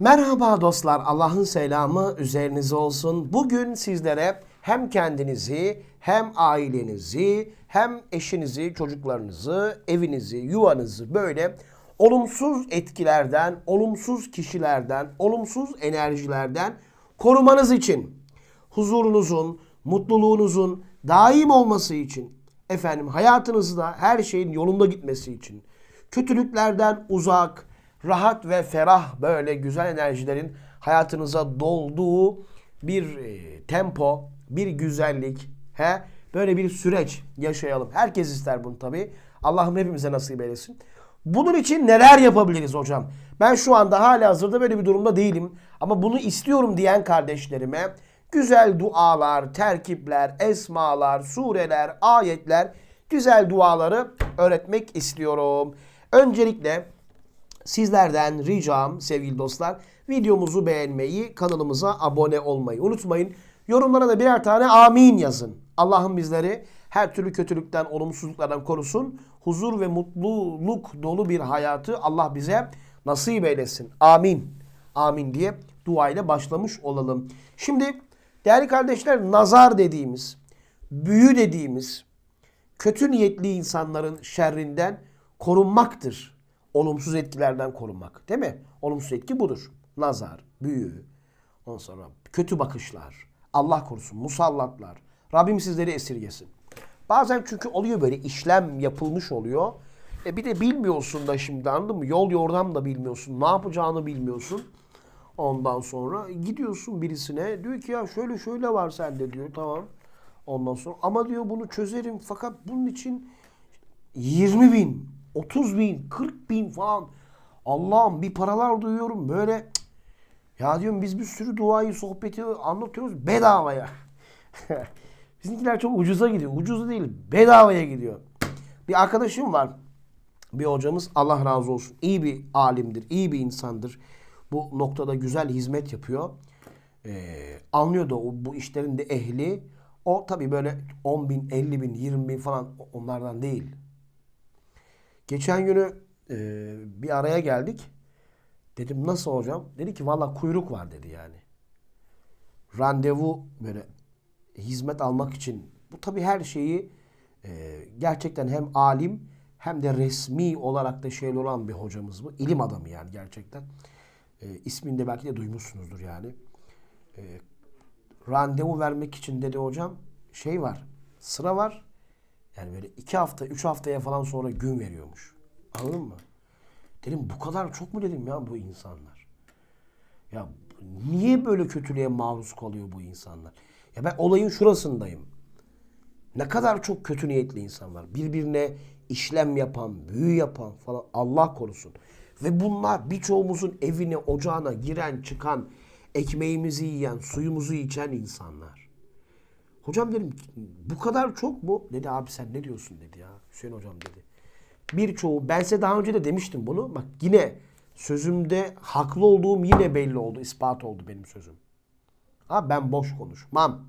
Merhaba dostlar, Allah'ın selamı üzerinize olsun. Bugün sizlere hem kendinizi, hem ailenizi, hem eşinizi, çocuklarınızı, evinizi, yuvanızı böyle olumsuz etkilerden, olumsuz kişilerden, olumsuz enerjilerden korumanız için, huzurunuzun, mutluluğunuzun daim olması için, efendim hayatınızda her şeyin yolunda gitmesi için, kötülüklerden uzak, rahat ve ferah böyle güzel enerjilerin hayatınıza dolduğu bir e, tempo, bir güzellik, he böyle bir süreç yaşayalım. Herkes ister bunu tabii. Allah'ım hepimize nasip eylesin. Bunun için neler yapabiliriz hocam? Ben şu anda hala hazırda böyle bir durumda değilim. Ama bunu istiyorum diyen kardeşlerime güzel dualar, terkipler, esmalar, sureler, ayetler, güzel duaları öğretmek istiyorum. Öncelikle Sizlerden ricam sevgili dostlar videomuzu beğenmeyi, kanalımıza abone olmayı unutmayın. Yorumlara da birer tane amin yazın. Allah'ım bizleri her türlü kötülükten, olumsuzluklardan korusun. Huzur ve mutluluk dolu bir hayatı Allah bize nasip eylesin. Amin. Amin diye dua ile başlamış olalım. Şimdi değerli kardeşler nazar dediğimiz, büyü dediğimiz kötü niyetli insanların şerrinden korunmaktır olumsuz etkilerden korunmak. Değil mi? Olumsuz etki budur. Nazar, büyü, ondan sonra kötü bakışlar, Allah korusun, musallatlar. Rabbim sizleri esirgesin. Bazen çünkü oluyor böyle işlem yapılmış oluyor. E bir de bilmiyorsun da şimdi anladın mı? Yol yordam da bilmiyorsun. Ne yapacağını bilmiyorsun. Ondan sonra gidiyorsun birisine diyor ki ya şöyle şöyle var sende diyor tamam. Ondan sonra ama diyor bunu çözerim fakat bunun için 20 bin, 30 bin, 40 bin falan. Allah'ım bir paralar duyuyorum böyle. Ya diyorum biz bir sürü duayı, sohbeti anlatıyoruz bedavaya. Bizimkiler çok ucuza gidiyor. Ucuz değil, bedavaya gidiyor. Bir arkadaşım var. Bir hocamız Allah razı olsun. İyi bir alimdir, iyi bir insandır. Bu noktada güzel hizmet yapıyor. Ee, anlıyor da o, bu işlerin de ehli. O tabii böyle 10 bin, 50 bin, 20 bin falan onlardan değil. Geçen günü e, bir araya geldik. Dedim nasıl hocam? Dedi ki valla kuyruk var dedi yani. Randevu böyle hizmet almak için. Bu tabii her şeyi e, gerçekten hem alim hem de resmi olarak da şeyli olan bir hocamız bu. İlim adamı yani gerçekten. E, ismini de belki de duymuşsunuzdur yani. E, randevu vermek için dedi hocam şey var. Sıra var. Yani böyle iki hafta, üç haftaya falan sonra gün veriyormuş. Anladın mı? Dedim bu kadar çok mu dedim ya bu insanlar? Ya niye böyle kötülüğe maruz kalıyor bu insanlar? Ya ben olayın şurasındayım. Ne kadar çok kötü niyetli insanlar. Birbirine işlem yapan, büyü yapan falan Allah korusun. Ve bunlar birçoğumuzun evine, ocağına giren, çıkan, ekmeğimizi yiyen, suyumuzu içen insanlar. Hocam dedim bu kadar çok mu? Dedi abi sen ne diyorsun dedi ya. Hüseyin hocam dedi. Birçoğu ben size daha önce de demiştim bunu. Bak yine sözümde haklı olduğum yine belli oldu. ispat oldu benim sözüm. Ha ben boş konuşmam.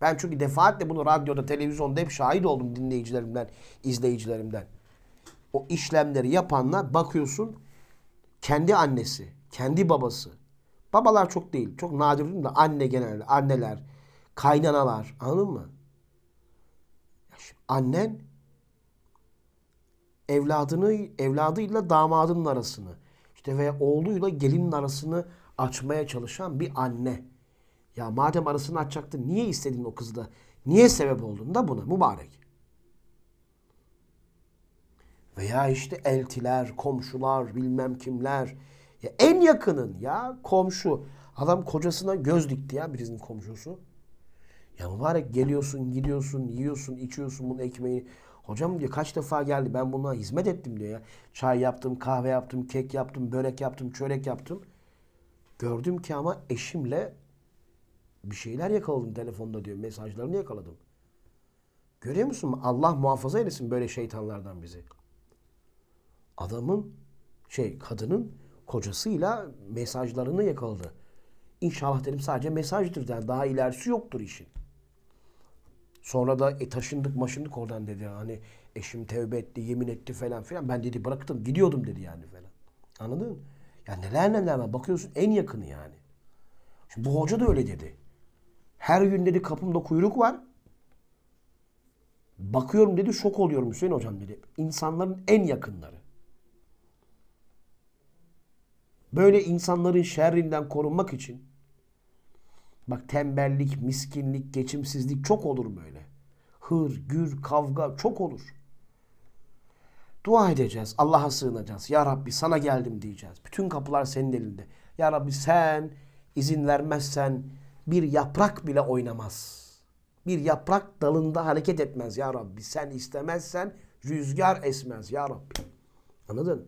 Ben çünkü defaatle bunu radyoda, televizyonda hep şahit oldum dinleyicilerimden, izleyicilerimden. O işlemleri yapanlar bakıyorsun kendi annesi, kendi babası. Babalar çok değil. Çok nadir değil de anne genelde. Anneler, kaynanalar. Anladın mı? Annen evladını evladıyla damadının arasını işte veya oğluyla gelinin arasını açmaya çalışan bir anne. Ya madem arasını açacaktın niye istedin o kızı da? Niye sebep oldun da buna mübarek? Veya işte eltiler, komşular, bilmem kimler. Ya en yakının ya komşu. Adam kocasına göz dikti ya birisinin komşusu. Ya mübarek geliyorsun, gidiyorsun, yiyorsun, içiyorsun bunun ekmeğini. Hocam diyor kaç defa geldi ben buna hizmet ettim diyor ya. Çay yaptım, kahve yaptım, kek yaptım, börek yaptım, çörek yaptım. Gördüm ki ama eşimle bir şeyler yakaladım telefonda diyor. Mesajlarını yakaladım. Görüyor musun? Allah muhafaza eylesin böyle şeytanlardan bizi. Adamın şey kadının kocasıyla mesajlarını yakaladı. İnşallah dedim sadece mesajdır. Yani daha ilerisi yoktur işin. Sonra da e, taşındık maşındık oradan dedi. Hani eşim tevbe etti, yemin etti falan filan. Ben dedi bıraktım gidiyordum dedi yani falan. Anladın? Ya neler neler var. Bakıyorsun en yakını yani. Şimdi bu hoca da öyle dedi. Her gün dedi kapımda kuyruk var. Bakıyorum dedi şok oluyorum Hüseyin hocam dedi. İnsanların en yakınları. Böyle insanların şerrinden korunmak için bak tembellik, miskinlik, geçimsizlik çok olur böyle. Hır, gür, kavga çok olur. Dua edeceğiz. Allah'a sığınacağız. Ya Rabbi sana geldim diyeceğiz. Bütün kapılar senin elinde. Ya Rabbi sen izin vermezsen bir yaprak bile oynamaz. Bir yaprak dalında hareket etmez ya Rabbi. Sen istemezsen rüzgar esmez ya Rabbi. Anladın?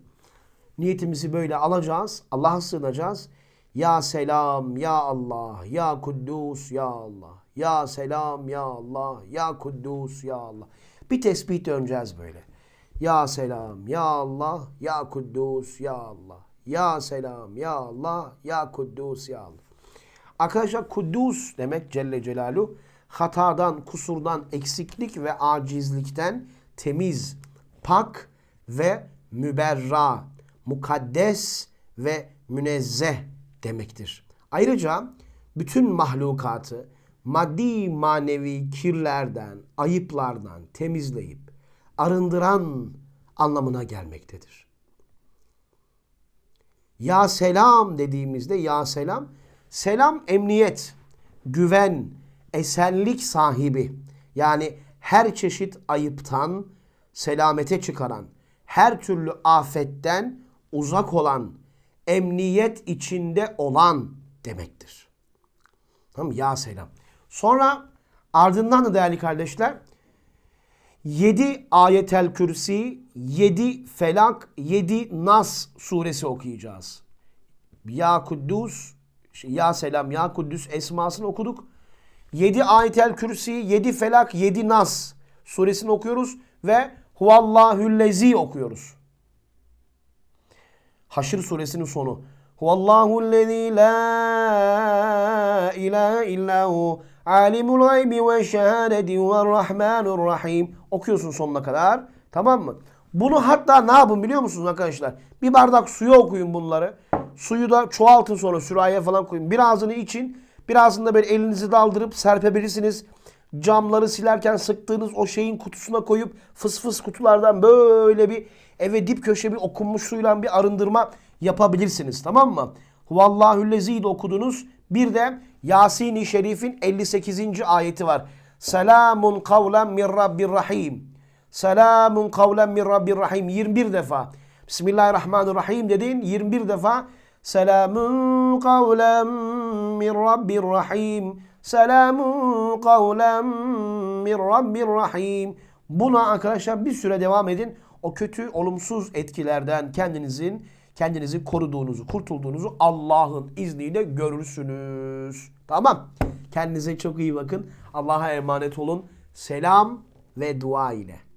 Niyetimizi böyle alacağız. Allah'a sığınacağız. Ya selam, ya Allah, ya Kuddus, ya Allah. Ya selam, ya Allah, ya Kuddus, ya Allah. Bir tesbih döneceğiz böyle. Ya selam, ya Allah, ya Kuddus, ya Allah. Ya selam, ya Allah, ya Kuddus, ya Allah. Arkadaşlar Kuddus demek Celle Celaluhu hatadan, kusurdan, eksiklik ve acizlikten temiz, pak ve müberra, mukaddes ve münezzeh demektir. Ayrıca bütün mahlukatı maddi manevi kirlerden, ayıplardan temizleyip arındıran anlamına gelmektedir. Ya selam dediğimizde ya selam, selam emniyet, güven, esenlik sahibi. Yani her çeşit ayıptan selamete çıkaran, her türlü afetten uzak olan, emniyet içinde olan demektir. Tamam? Ya selam. Sonra ardından da değerli kardeşler 7 ayetel kürsi, 7 felak, 7 nas suresi okuyacağız. Ya Kuddus, şey, Ya Selam, Ya Kuddüs esmasını okuduk. 7 ayetel kürsi, 7 felak, 7 nas suresini okuyoruz ve Huvallahüllezi okuyoruz. Haşr suresinin sonu. Huvallahullezî la ilahe illahu alimul gaybi ve şehadeti ve rahmanur Okuyorsun sonuna kadar. Tamam mı? Bunu hatta ne yapın biliyor musunuz arkadaşlar? Bir bardak suya okuyun bunları. Suyu da çoğaltın sonra sürahiye falan koyun. Birazını için. Birazını da böyle elinizi daldırıp serpebilirsiniz. Camları silerken sıktığınız o şeyin kutusuna koyup fıs fıs kutulardan böyle bir eve dip köşe bir okunmuş suyla bir arındırma yapabilirsiniz. Tamam mı? Huvallahüllezi de okudunuz. Bir de Yasin-i Şerif'in 58. ayeti var. Selamun kavlen min Rabbir Rahim. Selamun kavlen min Rabbir Rahim. 21 defa. Bismillahirrahmanirrahim dedin 21 defa. Selamun kavlen min Rabbir Rahim. Selamun kavlen min Rabbir Rahim. Buna arkadaşlar bir süre devam edin. O kötü, olumsuz etkilerden kendinizin kendinizi koruduğunuzu, kurtulduğunuzu Allah'ın izniyle görürsünüz. Tamam. Kendinize çok iyi bakın. Allah'a emanet olun. Selam ve dua ile.